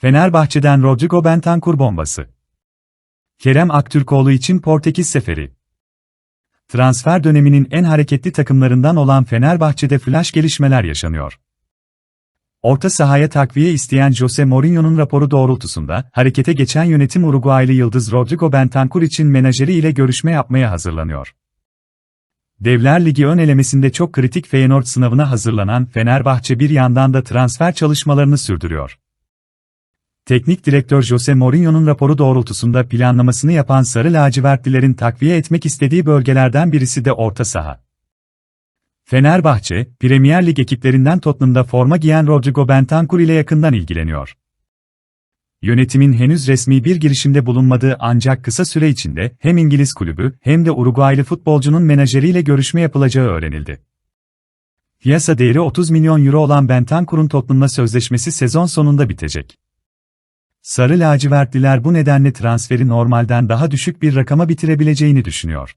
Fenerbahçe'den Rodrigo Bentancur bombası. Kerem Aktürkoğlu için Portekiz seferi. Transfer döneminin en hareketli takımlarından olan Fenerbahçe'de flash gelişmeler yaşanıyor. Orta sahaya takviye isteyen Jose Mourinho'nun raporu doğrultusunda, harekete geçen yönetim Uruguaylı yıldız Rodrigo Bentancur için menajeri ile görüşme yapmaya hazırlanıyor. Devler Ligi ön elemesinde çok kritik Feyenoord sınavına hazırlanan Fenerbahçe bir yandan da transfer çalışmalarını sürdürüyor. Teknik direktör Jose Mourinho'nun raporu doğrultusunda planlamasını yapan Sarı Lacivertlilerin takviye etmek istediği bölgelerden birisi de orta saha. Fenerbahçe, Premier Lig ekiplerinden Tottenham'da forma giyen Rodrigo Bentancur ile yakından ilgileniyor. Yönetimin henüz resmi bir girişimde bulunmadığı ancak kısa süre içinde hem İngiliz kulübü hem de Uruguaylı futbolcunun menajeriyle görüşme yapılacağı öğrenildi. Piyasa değeri 30 milyon euro olan Bentancur'un Tottenham'la sözleşmesi sezon sonunda bitecek. Sarı lacivertliler bu nedenle transferi normalden daha düşük bir rakama bitirebileceğini düşünüyor.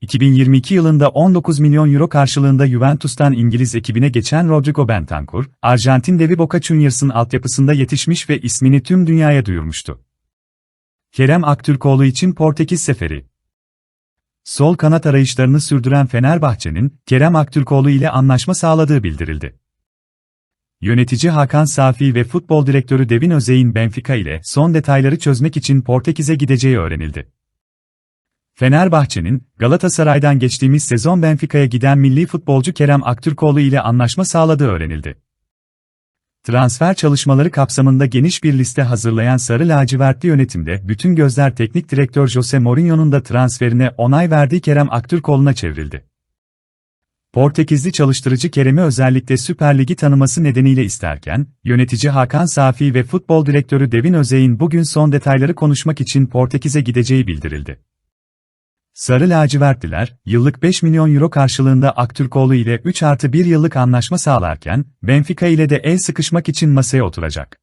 2022 yılında 19 milyon euro karşılığında Juventus'tan İngiliz ekibine geçen Rodrigo Bentancur, Arjantin devi Boca Juniors'ın altyapısında yetişmiş ve ismini tüm dünyaya duyurmuştu. Kerem Aktürkoğlu için Portekiz seferi. Sol kanat arayışlarını sürdüren Fenerbahçe'nin, Kerem Aktürkoğlu ile anlaşma sağladığı bildirildi. Yönetici Hakan Safi ve futbol direktörü Devin Özey'in Benfica ile son detayları çözmek için Portekiz'e gideceği öğrenildi. Fenerbahçe'nin, Galatasaray'dan geçtiğimiz sezon Benfica'ya giden milli futbolcu Kerem Aktürkoğlu ile anlaşma sağladığı öğrenildi. Transfer çalışmaları kapsamında geniş bir liste hazırlayan Sarı Lacivertli yönetimde bütün gözler teknik direktör Jose Mourinho'nun da transferine onay verdiği Kerem Aktürkoğlu'na çevrildi. Portekizli çalıştırıcı Kerem'i özellikle Süper Lig'i tanıması nedeniyle isterken, yönetici Hakan Safi ve futbol direktörü Devin Özey'in bugün son detayları konuşmak için Portekiz'e gideceği bildirildi. Sarı lacivertliler, yıllık 5 milyon euro karşılığında Aktürkoğlu ile 3 artı 1 yıllık anlaşma sağlarken, Benfica ile de el sıkışmak için masaya oturacak.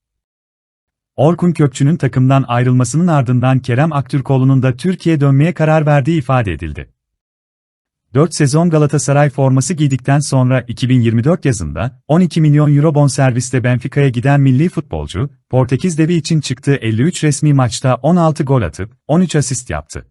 Orkun Kökçü'nün takımdan ayrılmasının ardından Kerem Aktürkoğlu'nun da Türkiye dönmeye karar verdiği ifade edildi. 4 sezon Galatasaray forması giydikten sonra 2024 yazında 12 milyon euro bonservisle Benfica'ya giden milli futbolcu, Portekiz devi için çıktığı 53 resmi maçta 16 gol atıp 13 asist yaptı.